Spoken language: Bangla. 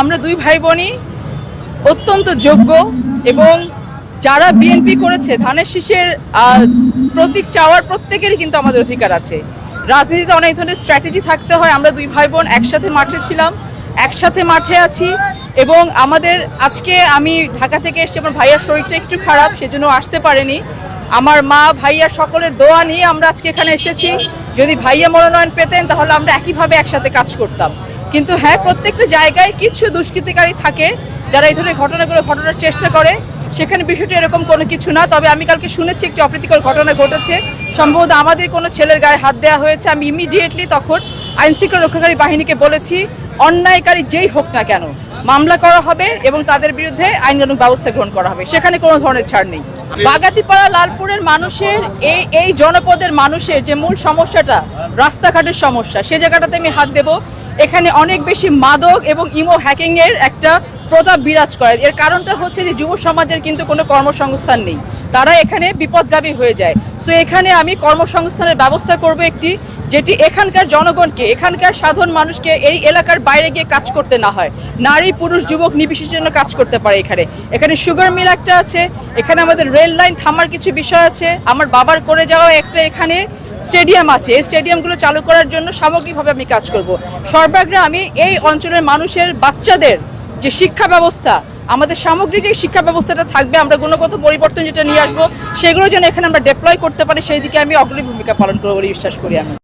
আমরা দুই ভাই বোনই অত্যন্ত যোগ্য এবং যারা বিএনপি করেছে, ধানের শীষের প্রতীক চাওয়ার প্রত্যেকেরই কিন্তু আমাদের অধিকার আছে। রাজনীতিতে অনেক ধরনের স্ট্র্যাটেজি থাকতে হয়, আমরা দুই ভাই বোন একসাথে মাঠে ছিলাম, একসাথে মাঠে আছি এবং আমাদের, আজকে আমি ঢাকা থেকে এসেছি, আমার ভাইয়ার শরীরটা একটু খারাপ, সেজন্য আসতে পারেনি। আমার মা, ভাইয়া সকলের দোয়া নিয়ে আমরা আজকে এখানে এসেছি। যদি ভাইয়া মনোনয়ন পেতেন, তাহলে আমরা একইভাবে একসাথে কাজ করতাম। কিন্তু হ্যাঁ প্রত্যেকটা জায়গায় কিছু দুষ্কৃতিকারী থাকে যারা এই ধরনের ঘটনাগুলো ঘটানোর চেষ্টা করে। সেখানে বিষয়টা এরকম কোনো কিছু না। তবে আমি কালকে শুনেছি একটি অপ্রীতিকর ঘটনা ঘটেছে। সম্ভবত আমাদের কোনো ছেলের গায়ে হাত দেওয়া হয়েছে। আমি ইমিডিয়েটলি তখন আইন শৃঙ্খলা রক্ষাকারী বাহিনীকে বলেছি অন্যায়কারী যেই হোক না কেন মামলা করা হবে এবং তাদের বিরুদ্ধে আইনানুগ ব্যবস্থা গ্রহণ করা হবে। সেখানে কোনো ধরনের ছাড় নেই। বাগাতিপাড়া লালপুরের মানুষের এই এই জনপদের মানুষের যে মূল সমস্যাটা রাস্তাঘাটের সমস্যা সে জায়গাটাতে আমি হাত দেব। এখানে অনেক বেশি মাদক এবং ইমো হ্যাকিং এর একটা প্রতাপ বিরাজ করে। এর কারণটা হচ্ছে যে যুব সমাজের কিন্তু কোনো কর্মসংস্থান নেই। তারা এখানে বিপদগামী হয়ে যায়। সো এখানে আমি কর্মসংস্থানের ব্যবস্থা করব একটি, যেটি এখানকার জনগণকে, এখানকার সাধারণ মানুষকে এই এলাকার বাইরে গিয়ে কাজ করতে না হয়। নারী, পুরুষ, যুবক নির্বিশেষের জন্য কাজ করতে পারে এখানে। এখানে সুগার মিল একটা আছে, এখানে আমাদের রেল লাইন থামার কিছু বিষয় আছে। আমার বাবার করে যাওয়া একটা এখানে। স্টেডিয়াম আছে। এই স্টেডিয়ামগুলো চালু করার জন্য সামগ্রিকভাবে আমি কাজ করব। সর্বাগ্রে আমি এই অঞ্চলের মানুষের, বাচ্চাদের যে শিক্ষা ব্যবস্থা, আমাদের সামগ্রিক যে শিক্ষা ব্যবস্থাটা থাকবে, আমরা গুণগত পরিবর্তন যেটা নিয়ে আসব, সেগুলো যেন এখানে আমরা ডেপ্লয় করতে পারি, সেই দিকে আমি অগ্রণী ভূমিকা পালন করব বলে বিশ্বাস করি আমি।